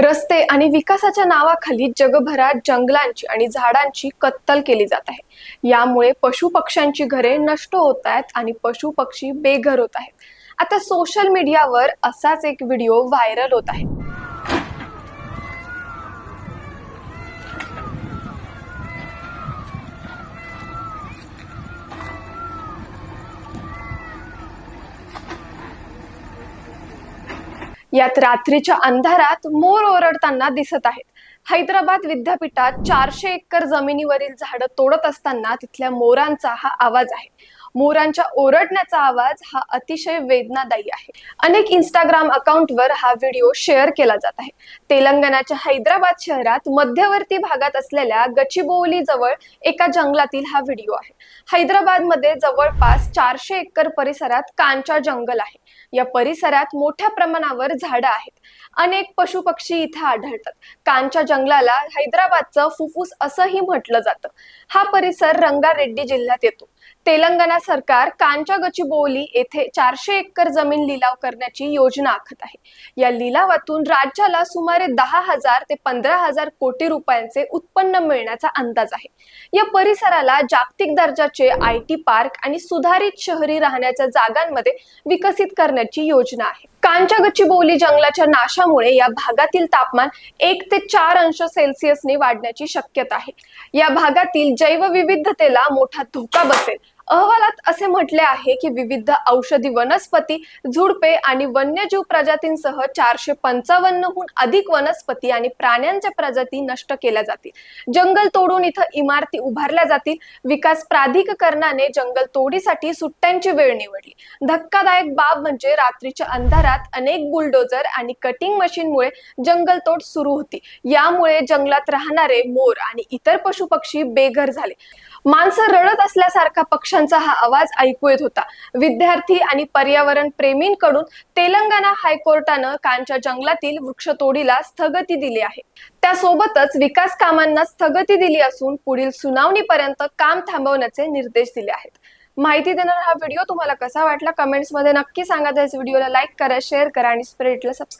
रस्ते आणि विकासाच्या नावाखाली जगभरात जंगलांची आणि झाडांची कत्तल केली जात आहे. यामुळे पशुपक्ष्यांची घरे नष्ट होत आहेत आणि पशुपक्षी बेघर होत आहेत. आता सोशल मीडियावर असाच एक व्हिडिओ व्हायरल होत आहे. यात रात्रीच्या अंधारात मोर ओरडताना दिसत आहेत. हैदराबाद विद्यापीठात चारशे एकर जमिनीवरील झाडं तोडत असताना तिथल्या मोरांचा हा आवाज आहे. मोरांच्या ओरडण्याचा आवाज हा अतिशय वेदनादायी आहे. अनेक इंस्टाग्राम अकाउंटवर हा व्हिडिओ शेअर केला जात आहे. तेलंगणाच्या हैदराबाद शहरात मध्यवर्ती भागात असलेल्या गचिबोवली जवळ एका जंगलातील हा व्हिडिओ आहे. हैदराबादमध्ये जवळपास चारशे एकर परिसरात कांचा जंगल आहे. या परिसरात मोठ्या प्रमाणावर झाडं आहेत. अनेक पशुपक्षी इथे आढळतात. कांच्या जंगलाला हैदराबादचं फुफ्फुस असंही म्हटलं जातं. हा परिसर रंगारेड्डी जिल्ह्यात येतो. तेलंगणा सरकार कांच्या येथे चारशे एकर जमीन लिलाव करण्याची योजना आखत आहे. या लिलावातून राज्याला सुमारे दहा हजार ते पंधरा हजार कोटी रुपयांचे उत्पन्न मिळण्याचा अंदाज आहे. या परिसराला जागतिक दर्जाचे आय टी पार्क आणि सुधारित शहरी राहण्याच्या जागांमध्ये विकसित करण्याची योजना आहे. कांच्या गच्चीबोवली जंगलाच्या नाशामुळे या भागातील तापमान एक ते चार अंश सेल्सिअसने वाढण्याची शक्यता आहे. या भागातील जैवविविधतेला मोठा धोका बसेल अहवालात असे म्हटले आहे की विविध औषधी वनस्पती झुडपे आणि वन्यजीव प्रजातींसह चारशे पंचावन्नहून अधिक वनस्पती आणि प्राण्यांच्या प्रजाती नष्ट केल्या जातील. जंगल तोडून इथं इमारती उभारल्या जातील. विकास प्राधिकरणाने जंगल तोडीसाठी सुट्ट्यांची वेळ निवडली. धक्कादायक बाब म्हणजे रात्रीच्या अंधारात अनेक बुलडोजर आणि कटिंग मशीनमुळे जंगलतोड सुरू होती. यामुळे जंगलात राहणारे मोर आणि इतर पशुपक्षी बेघर झाले. माणसं रडत असल्यासारखा पक्ष्यांचा हा आवाज ऐकू येत होता. विद्यार्थी आणि पर्यावरण प्रेमींकडून तेलंगणा हायकोर्टानं कांच्या जंगलातील वृक्षतोडीला स्थगिती दिली आहे. त्यासोबतच विकास कामांना स्थगिती दिली असून पुढील सुनावणीपर्यंत काम थांबवण्याचे निर्देश दिले आहेत. माहिती देणारा हा व्हिडिओ तुम्हाला कसा वाटला कमेंट्समध्ये नक्की सांगा. त्याच व्हिडिओला लाईक करा शेअर करा आणि स्प्रेडला सबस्क्राईब